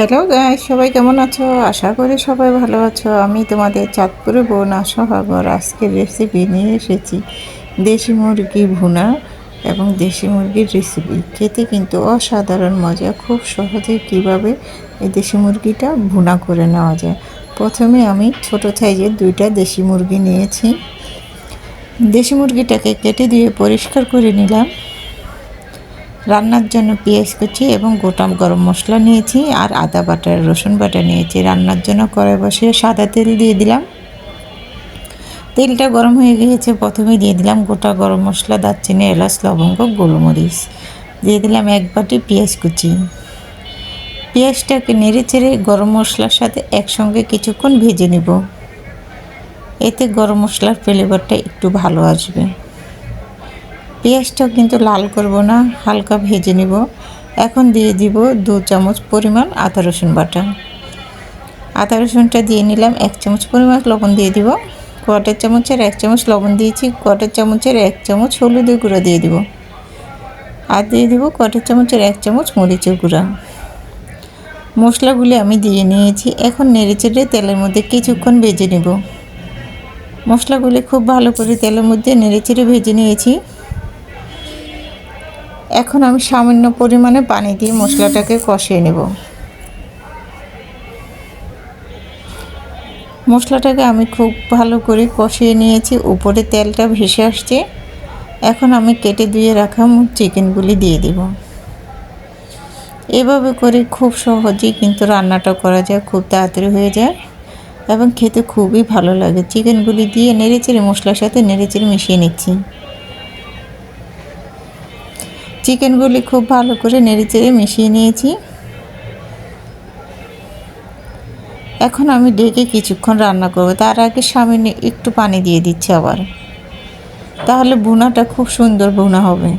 Hello guy সবাই কেমন আছো? আশা করি সবাই ভালো আছো। আমি তোমাদের চাঁদপুরে বোন আশা হাগর আজকের রেসিপি নিয়ে এসেছি। দেশি মুরগি ভুনা এবং দেশি মুরগির রেসিপি খেতে কিন্তু অসাধারণ মজা। খুব সহজে কীভাবে এই দেশি মুরগিটা ভুনা করে নেওয়া যায়। প্রথমে আমি ছোট সাইজের দুইটা দেশি মুরগি নিয়েছি। দেশি মুরগিটাকে কেটে দিয়ে পরিষ্কার করে নিলাম। রান্নার জন্য পেঁয়াজ কুচি এবং গোটা গরম মশলা নিয়েছি আর আদা বাটা রসুন বাটা নিয়েছি। রান্নার জন্য কড়াই বসিয়ে সাদা তেল দিয়ে দিলাম। তেলটা গরম হয়ে গিয়েছে। প্রথমে দিয়ে দিলাম গোটা গরম মশলা, দারচিনি, এলাচ, লবঙ্গ, গোলমরিচ। দিয়ে দিলাম এক বাটি পেঁয়াজ কুচি। পেঁয়াজটাকে নেড়ে চেড়ে গরম মশলার সাথে একসঙ্গে কিছুক্ষণ ভেজে নেব। এতে গরম মশলার ফ্লেভারটা একটু ভালো আসবে। পেঁয়াজটাও কিন্তু লাল করব না, হালকা ভেজে নিব। এখন দিয়ে দিব দু চামচ পরিমাণ আদা রসুন বাটা। আদা রসুনটা দিয়ে নিলাম এক চামচ পরিমাণ লবণ দিয়ে দিব। কোয়াটার চামচের এক চামচ লবণ দিয়েছি, কোয়াটার চামচের এক চামচ হলুদের গুঁড়া দিয়ে দিব। আর দিয়ে দিব কোয়াটার চামচের এক চামচ মরিচের গুঁড়া। মশলাগুলি আমি দিয়ে নিয়েছি, এখন নেড়ে চেড়ে তেলের মধ্যে কিছুক্ষণ ভেজে নেব। মশলাগুলি খুব ভালো করে তেলের মধ্যে নেড়ে চেড়ে ভেজে নিয়েছি। এখন আমি সামান্য পরিমাণে পানি দিয়ে মশলাটাকে কষিয়ে নেব। মশলাটাকে আমি খুব ভালো করে কষিয়ে নিয়েছি, উপরে তেলটা ভেসে আসছে। এখন আমি কেটে ধুয়ে রাখা চিকেনগুলি দিয়ে দেব। এভাবে করে খুব সহজেই কিন্তু রান্নাটা করা যায়, খুব তাড়াতাড়ি হয়ে যায় এবং খেতে খুবই ভালো লাগে। চিকেনগুলি দিয়ে নেড়েচেড়ে মশলার সাথে নেড়ে চেড়ে মিশিয়ে নিচ্ছি। চিকেনগুলি খুব ভালো করে নেড়েচেড়ে মিশিয়ে নিয়েছি। এখন আমি ডেকে কিছুক্ষণ রান্না করব। তার আগে সামান্য একটু পানি দিয়ে দিচ্ছি আবার। তাহলে ভুনাটা খুব সুন্দর ভুনা হবে।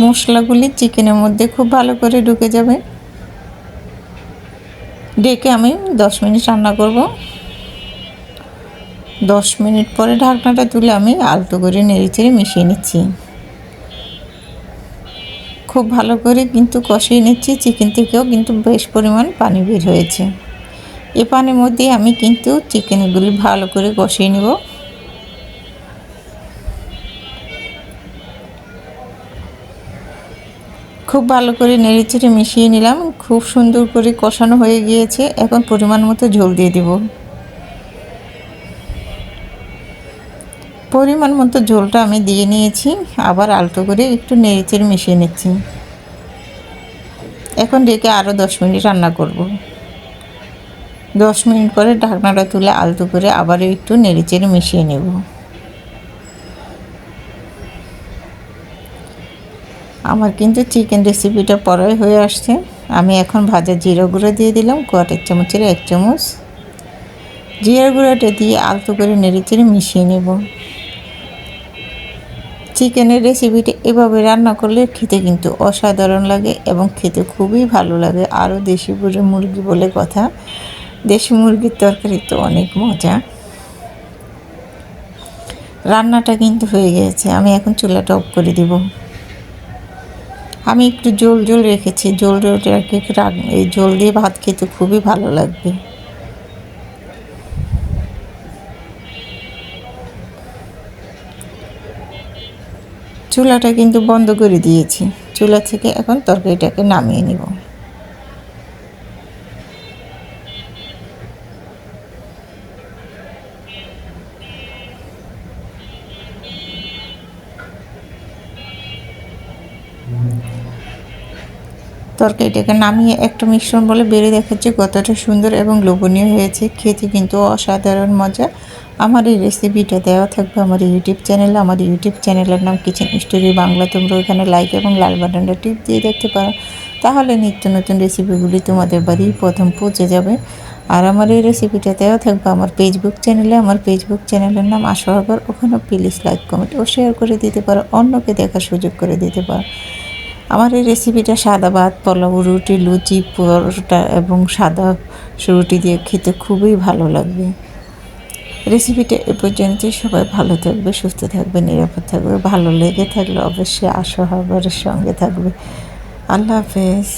মশলাগুলি চিকেনের মধ্যে খুব ভালো করে ঢুকে যাবে। ডেকে আমি দশ মিনিট রান্না করব। দশ মিনিট পরে ঢাকনাটা তুলে আমি আলতো করে নেড়ে চেড়ে মিশিয়ে নিচ্ছি। খুব ভালো করে কিন্তু কষিয়ে নিচ্ছি। চিকেন থেকেও কিন্তু বেশ পরিমাণ পানি বের হয়েছে। এ পানির মধ্যে আমি কিন্তু চিকেনগুলি ভালো করে কষিয়ে নেব। খুব ভালো করে নেড়েচেড়ে মিশিয়ে নিলাম। খুব সুন্দর করে কষানো হয়ে গিয়েছে। এখন পরিমাণ মতো ঝোল দিয়ে দেবো। পরিমাণ মতো ঝোলটা আমি দিয়ে নিয়েছি। আবার আলতো করে একটু নেড়েচেড়ে মিশিয়ে নিচ্ছি। এখন ডেকে আরও দশ মিনিট রান্না করব। দশ মিনিট পরে ঢাকনাটা তুলে আলতো করে আবারও একটু নেড়েচেড়ে মিশিয়ে নেব। আমার কিন্তু চিকেন রেসিপিটা পরে হয়ে আসছে। আমি এখন ভাজা জিরা গুঁড়ো দিয়ে দিলাম কোয়াটের চামচের এক চামচ। জিরা গুঁড়োটা দিয়ে আলতো করে নেড়েচেড়ে মিশিয়ে নেব। চিকেনের রেসিপিটা এভাবে রান্না করলে খেতে কিন্তু অসাধারণ লাগে এবং খেতে খুবই ভালো লাগে। আরও দেশি মুরগি বলে কথা। দেশি মুরগির তরকারি তো অনেক মজা। রান্নাটা কিন্তু হয়ে গেছে। আমি এখন চুলাটা অফ করে দিব। আমি একটু জল জল রেখেছি। জল রেখে রাখ এই জল দিয়ে ভাত খেতে খুবই ভালো লাগবে। চুলাটা কিন্তু বন্ধ করে দিয়েছি। চুলা থেকে এখন তরকারিটাকে নামিয়ে নিব। তরকারিটাকে নামিয়ে একটা মিশ্রণ বলে বেড়ে দেখাচ্ছে কতটা সুন্দর এবং লোভনীয় হয়েছে। খেতে কিন্তু অসাধারণ মজা। আমার এই রেসিপিটা দেওয়া থাকবে আমার ইউটিউব চ্যানেলে। আমার ইউটিউব চ্যানেলের নাম কিচেন স্টোরি বাংলা। তোমরা ওখানে লাইক এবং লাল বাটনটা টিপ দিয়ে দেখতে পারো। তাহলে নিত্য নতুন রেসিপিগুলি তোমাদের বাড়ি প্রথম পৌঁছে যাবে। আর আমার এই রেসিপিটা দেওয়া থাকবে আমার ফেসবুক চ্যানেলে। আমার ফেসবুক চ্যানেলের নাম আশাহাগর ওখানে প্লিজ লাইক কমেন্ট ও শেয়ার করে দিতে পারো। অন্যকে দেখার সুযোগ করে দিতে পারো। আমার এই রেসিপিটা সাদা ভাত, পোলাও, রুটি, লুচি, পরোটা এবং সাদা রুটি দিয়ে খেতে খুবই ভালো লাগবে। রেসিপিটা এ পর্যন্তই। সবাই ভালো থাকবে, সুস্থ থাকবে, নিরাপদ থাকবে, ভালো লেগে থাকলে অবশ্যই আশা হবার সঙ্গে থাকবে। আল্লাহ হাফেজ।